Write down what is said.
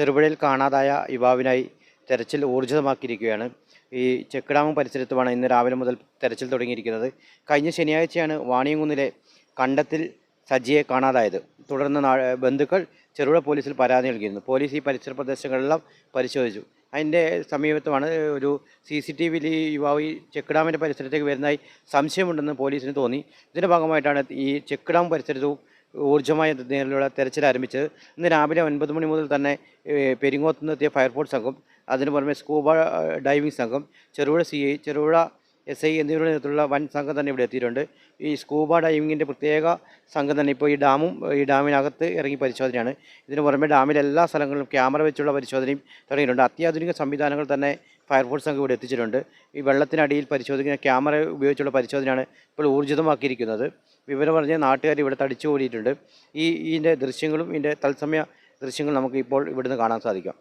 ചെറുപുഴയിൽ കാണാതായ യുവാവിനായി തെരച്ചിൽ ഊർജിതമാക്കിയിരിക്കുകയാണ്. ഈ ചെക്ക് ഡാം പരിസരത്തുമാണ് ഇന്ന് രാവിലെ മുതൽ തെരച്ചിൽ തുടങ്ങിയിരിക്കുന്നത്. കഴിഞ്ഞ ശനിയാഴ്ചയാണ് വാണിയംകുന്നിലെ കണ്ടത്തിൽ സജിയെ കാണാതായത്. തുടർന്ന് ബന്ധുക്കൾ ചെറുപുഴ പോലീസിൽ പരാതി നൽകിയിരുന്നു. പോലീസ് ഈ പരിസര പ്രദേശങ്ങളെല്ലാം പരിശോധിച്ചു. അതിന്റെ സമീപത്തുമാണ് ഒരു സി സി ടി വിയിൽ ഈ യുവാവ് ഈ ചെക്ക് ഡാമിന്റെ പരിസരത്തേക്ക് വരുന്നതായി സംശയമുണ്ടെന്ന് പോലീസിന് തോന്നി. ഇതിന്റെ ഭാഗമായിട്ടാണ് ഈ ചെക്ക് ഡാം പരിസരത്തും ഊർജമായ നേരിലുള്ള തെരച്ചിൽ ആരംഭിച്ചത് ഇന്ന് രാവിലെ ഒൻപത് മണി മുതൽ തന്നെ പെരിങ്ങോത്ത് നിന്നെത്തിയ ഫയർഫോഴ്സ് സംഘം അതിന് പുറമെ സ്കൂബ ഡൈവിംഗ് സംഘം Cherupuzha C I Cherupuzha S I എന്നിവരുടെ നേതൃത്വത്തിലുള്ള വൻ സംഘം തന്നെ ഇവിടെ എത്തിയിട്ടുണ്ട്. ഈ സ്കൂബ ഡൈവിങ്ങിന്റെ പ്രത്യേക സംഘം തന്നെ ഇപ്പോൾ ഈ ഡാമും ഈ ഡാമിനകത്ത് ഇറങ്ങി പരിശോധനയാണ്. ഇതിന് പുറമെ ഡാമിലെ എല്ലാ സ്ഥലങ്ങളിലും ക്യാമറ വെച്ചുള്ള പരിശോധനയും തുടങ്ങിയിട്ടുണ്ട്. അത്യാധുനിക സംവിധാനങ്ങൾ തന്നെ ഫയർഫോഴ്സ് നമുക്ക് ഇവിടെ എത്തിച്ചിട്ടുണ്ട്. ഈ വെള്ളത്തിനടിയിൽ പരിശോധിക്കുന്ന ക്യാമറ ഉപയോഗിച്ചുള്ള പരിശോധനയാണ് ഇപ്പോൾ ഊർജിതമാക്കിയിരിക്കുന്നത്. വിവരം പറഞ്ഞ് നാട്ടുകാർ ഇവിടെ തടിച്ചു കൂടിയിട്ടുണ്ട്. ഈ ഇതിന്റെ ദൃശ്യങ്ങളും ഇതിന്റെ തത്സമയ ദൃശ്യങ്ങൾ നമുക്ക് ഇപ്പോൾ ഇവിടുന്ന് കാണാൻ സാധിക്കും.